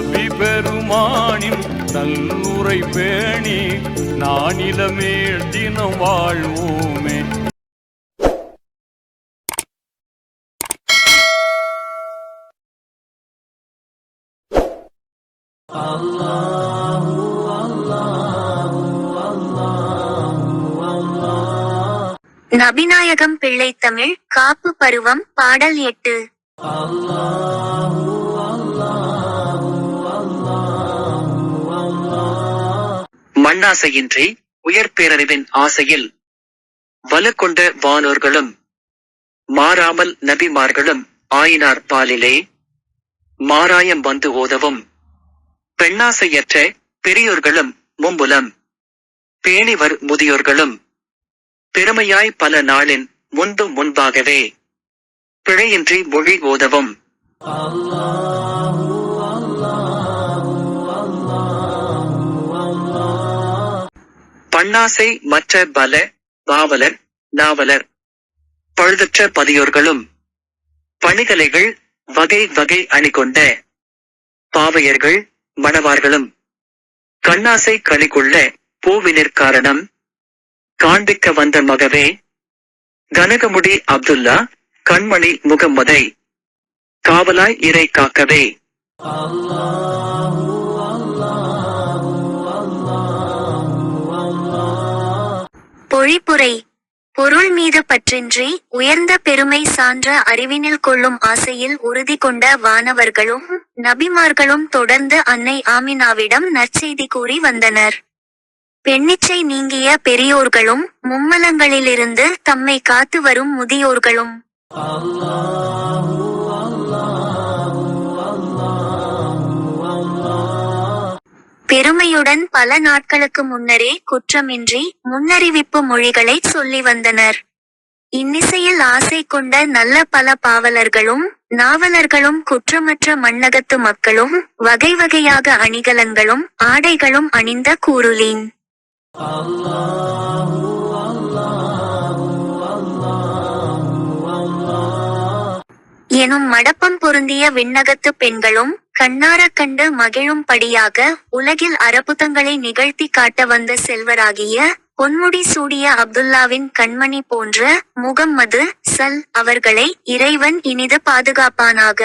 நபி பெருமானின் நல்லுரை பேணி நானிலமே தினம் வாழ்வோமே. நபிநாயகம் பிள்ளை தமிழ் காப்பு பருவம் பாடல் எட்டு. மண்ணாசையின்றி உயர் பேரறிவின் ஆசையில் வலுக்கொண்ட வானோர்களும் மாறாமல் நபிமார்களும் ஆயினார் பாலிலே மாராயம் வந்து ஓதவும். பெண்ணாசையற்ற பெரியோர்களும் மும்புலம் பேணிவர் முதியோர்களும் பெருமையாய் பல நாளின் முன்பு முன்பாகவே பிழையின்றி மொழி ஓதவும். பொன்னாசை மற்ற பல பாவலர் நாவலர் பழுதற்ற பதியோர்களும் பணிகலைகள் வகை வகை அணிகொண்ட பாவையர்கள் மணவார்களும் கண்ணாசை கணிக்குள்ள பூவினர் காரணம் காண்பிக்க வந்த மகவே கனகமுடி அப்துல்லா கண்மணி முகம்மதை காவலாய் இறை காக்கவே. பொழிப்புரை பொருள் மீது பற்றின்றி உயர்ந்த பெருமை சான்ற அறிவினில் கொள்ளும் ஆசையில் உறுதி கொண்ட வானவர்களும் நபிமார்களும் தொடர்ந்து அன்னை ஆமினாவிடம் நற்செய்தி கூறி வந்தனர். பெண்ணிச்சை நீங்கிய பெரியோர்களும் மும்மலங்களிலிருந்து தம்மை காத்து வரும் முதியோர்களும். பெருமையுடன் பல நாட்களுக்கு முன்னரே குற்றமின்றி முன்னறிவிப்பு மொழிகளை சொல்லி வந்தனர். இன்னிசையில் ஆசை கொண்ட நல்ல பல பாவலர்களும் நாவலர்களும் குற்றமற்ற மண்ணகத்து மக்களும் வகை வகையாக அணிகலன்களும் ஆடைகளும் அணிந்த கூருலீன் எனும் மடப்பம் பொருந்திய விண்ணகத்து பெண்களும் கண்ணாரக் கண்டு மகிழும்படியாக உலகில் அற்புதங்களை நிகழ்த்தி காட்ட வந்த செல்வராகிய பொன்முடி சூடிய அப்துல்லாவின் கண்மணி போன்ற முகம்மது சல் அவர்களை இறைவன் இனிது பாதுகாப்பானாக.